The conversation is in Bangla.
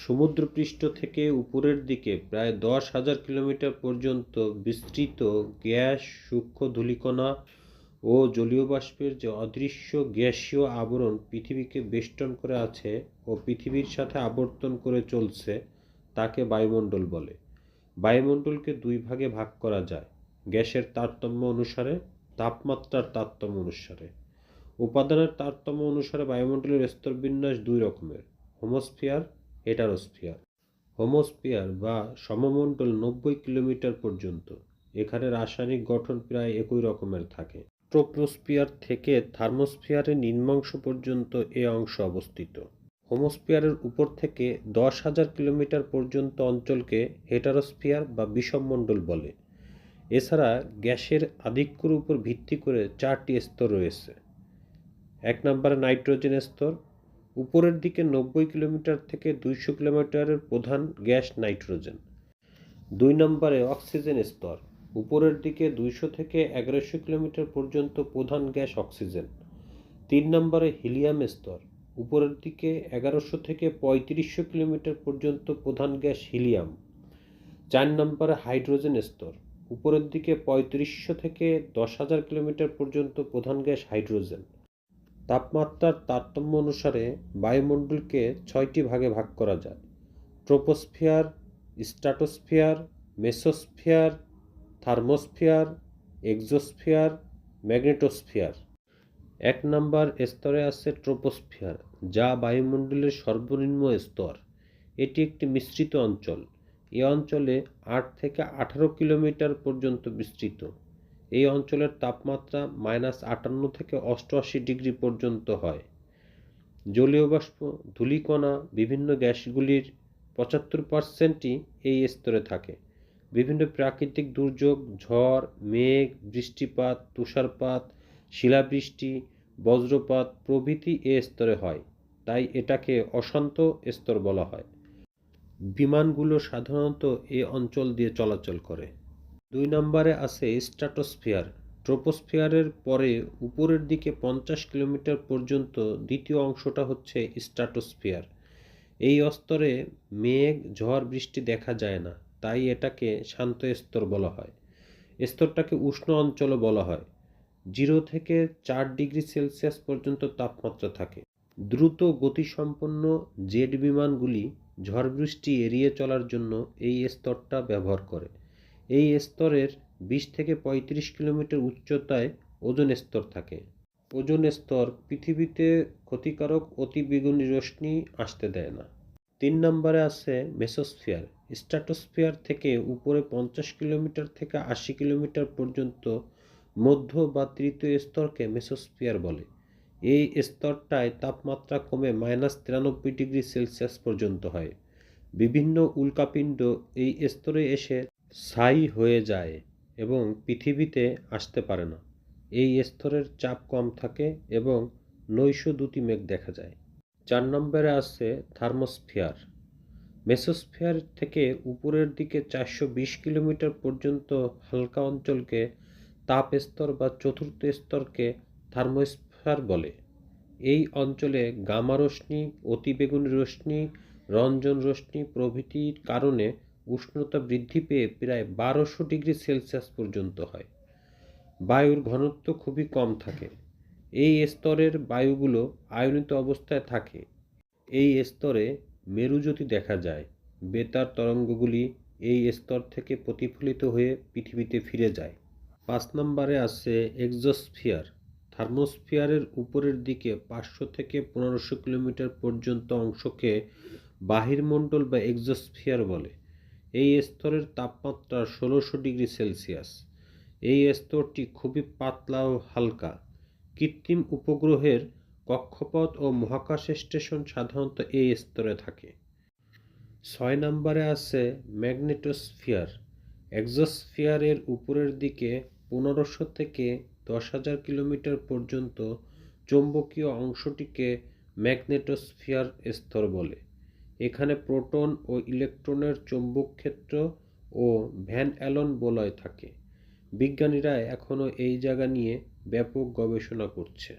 সমুদ্রপৃষ্ঠ থেকে উপরের দিকে প্রায় দশ হাজার কিলোমিটার পর্যন্ত বিস্তৃত গ্যাস সূক্ষ্ম ধূলিকণা ও জলীয় বাষ্পের যে অদৃশ্য গ্যাসীয় আবরণ পৃথিবীকে বেষ্টন করে আছে ও পৃথিবীর সাথে আবর্তন করে চলছে, তাকে বায়ুমণ্ডল বলে। বায়ুমণ্ডলকে দুই ভাগে ভাগ করা যায়, গ্যাসের তারতম্য অনুসারে, তাপমাত্রার তারতম্য অনুসারে। উপাদানের তারতম্য অনুসারে বায়ুমণ্ডলের স্তরবিন্যাস দুই রকমের, হোমোস্ফিয়ার হেটারোস্ফিয়ার, হোমোস্ফিয়ার বা সমমণ্ডল নব্বই কিলোমিটার পর্যন্ত। এখানে রাসায়নিক গঠন প্রায় একই রকমের থাকে। ট্রোপোস্ফিয়ার থেকে থার্মোস্ফিয়ারের নিম্নাংশ পর্যন্ত এ অংশ অবস্থিত। হোমোস্ফিয়ারের উপর থেকে দশ হাজার কিলোমিটার পর্যন্ত অঞ্চলকে হেটারোস্ফিয়ার বা বিষমমণ্ডল বলে। এছাড়া গ্যাসের আধিক্যর উপর ভিত্তি করে চারটি স্তর রয়েছে। এক নম্বরে নাইট্রোজেন স্তর উপরের দিকে নব্বই কিলোমিটার থেকে দুইশো কিলোমিটারের প্রধান গ্যাস নাইট্রোজেন। দুই নম্বরে অক্সিজেন স্তর। উপরের দিকে দুইশো থেকে এগারোশো কিলোমিটার পর্যন্ত প্রধান গ্যাস অক্সিজেন। তিন নম্বরে হিলিয়াম স্তর। উপরের দিকে এগারোশো থেকে পঁয়ত্রিশশো কিলোমিটার পর্যন্ত প্রধান গ্যাস হিলিয়াম। চার নম্বরে হাইড্রোজেন স্তর। উপরের দিকে পঁয়ত্রিশশো থেকে দশ হাজার কিলোমিটার পর্যন্ত প্রধান গ্যাস হাইড্রোজেন। তাপমাত্রার তারতম্য অনুসারে বায়ুমণ্ডলকে ছয়টি ভাগে ভাগ করা যায়। Troposphere stratosphere mesosphere, thermosphere, exosphere, magnetosphere. এক নম্বর স্তরে আছে ট্রোপোস্ফিয়ার, যা বায়ুমণ্ডলের সর্বনিম্ন স্তর। এটি একটি মিশ্রিত অঞ্চল। এ অঞ্চলে আট থেকে আঠারো কিলোমিটার পর্যন্ত বিস্তৃত। এই অঞ্চলের তাপমাত্রা মাইনাস আটান্ন থেকে অষ্টআশি ডিগ্রি পর্যন্ত হয়। জলীয় বাষ্প, ধূলিকণা, বিভিন্ন গ্যাসগুলির পঁচাত্তর পার্সেন্টই এই স্তরে থাকে। বিভিন্ন প্রাকৃতিক দুর্যোগ, ঝড়, মেঘ, বৃষ্টিপাত, তুষারপাত, শিলাবৃষ্টি, বজ্রপাত প্রভৃতি এ স্তরে হয়, তাই এটাকে অশান্ত স্তর বলা হয়। বিমানগুলো সাধারণত এ অঞ্চল দিয়ে চলাচল করে। দুই নম্বরে আছে স্ট্রাটোস্ফিয়ার ট্রোপোস্ফিয়ারের পরে উপরের দিকে পঞ্চাশ কিলোমিটার পর্যন্ত দ্বিতীয় অংশটা হচ্ছে স্ট্রাটোস্ফিয়ার এই স্তরে মেঘ, ঝড়, বৃষ্টি দেখা যায় না, তাই এটাকে শান্ত স্তর বলা হয়। স্তরটাকে উষ্ণ অঞ্চলও বলা হয়। জিরো থেকে চার ডিগ্রি সেলসিয়াস পর্যন্ত তাপমাত্রা থাকে। দ্রুত গতিসম্পন্ন জেট বিমানগুলি ঝড় বৃষ্টি এড়িয়ে চলার জন্য এই স্তরটা ব্যবহার করে। এই স্তরের বিশ থেকে পঁয়ত্রিশ কিলোমিটার উচ্চতায় ওজন স্তর থাকে। ওজন স্তর পৃথিবীতে ক্ষতিকারক অতিবেগুনি রশ্মি আসতে দেয় না। তিন নম্বরে আছে মেসোস্ফিয়ার। স্ট্রাটোস্ফিয়ার থেকে উপরে পঞ্চাশ কিলোমিটার থেকে আশি কিলোমিটার পর্যন্ত মধ্য বা তৃতীয় স্তরকে মেসোস্ফিয়ার বলে। এই স্তরটায় তাপমাত্রা কমে মাইনাস তিরানব্বই ডিগ্রি সেলসিয়াস পর্যন্ত হয়। বিভিন্ন উল্কাপিণ্ড এই স্তরে এসে ছাই হয়ে যায় এবং পৃথিবীতে আসতে পারে না। এই স্তরের চাপ কম থাকে এবং নৈশ দুটি মেঘ দেখা যায়। চার নম্বরে আছে থার্মোস্ফিয়ার। মেসোস্ফিয়ার থেকে উপরের দিকে চারশো বিশ কিলোমিটার পর্যন্ত হালকা অঞ্চলকে তাপ স্তর বা চতুর্থ স্তরকে থার্মোস্ফিয়ার বলে। এই অঞ্চলে গামা রশ্মি, অতিবেগুনি রশ্মি, রঞ্জন রশ্মি প্রভৃতির কারণে উষ্ণতা বৃদ্ধি পেয়ে প্রায় বারোশো ডিগ্রি সেলসিয়াস পর্যন্ত হয়। বায়ুর ঘনত্ব খুবই কম থাকে। এই স্তরের বায়ুগুলো আয়নিত অবস্থায় থাকে। এই স্তরে মেরুজ্যোতি দেখা যায়। বেতার তরঙ্গগুলি এই স্তর থেকে প্রতিফলিত হয়ে পৃথিবীতে ফিরে যায়। পাঁচ নম্বরে আছে এক্সোস্ফিয়ার। থার্মোস্ফিয়ারের উপরের দিকে পাঁচশো থেকে পনেরোশো কিলোমিটার পর্যন্ত অংশকে বাহিরমণ্ডল বা এক্সোস্ফিয়ার বলে। এই স্তরের তাপমাত্রা ষোলোশো ডিগ্রি সেলসিয়াস। এই স্তরটি খুবই পাতলা ও হালকা। কৃত্রিম উপগ্রহের কক্ষপথ ও মহাকাশ স্টেশন সাধারণত এই স্তরে থাকে। ছয় নম্বরে আছে ম্যাগনেটোস্ফিয়ার। এক্সোস্ফিয়ারের উপরের দিকে পনেরোশো থেকে দশ হাজার কিলোমিটার পর্যন্ত চৌম্বকীয় অংশটিকে ম্যাগনেটোস্ফিয়ার স্তর বলে। এখানে প্রোটন ও ইলেকট্রনের চৌম্বক ক্ষেত্র ও ভ্যান অ্যালন বলয় থাকে। বিজ্ঞানীরা এখনও এই জায়গা নিয়ে ব্যাপক গবেষণা করছে।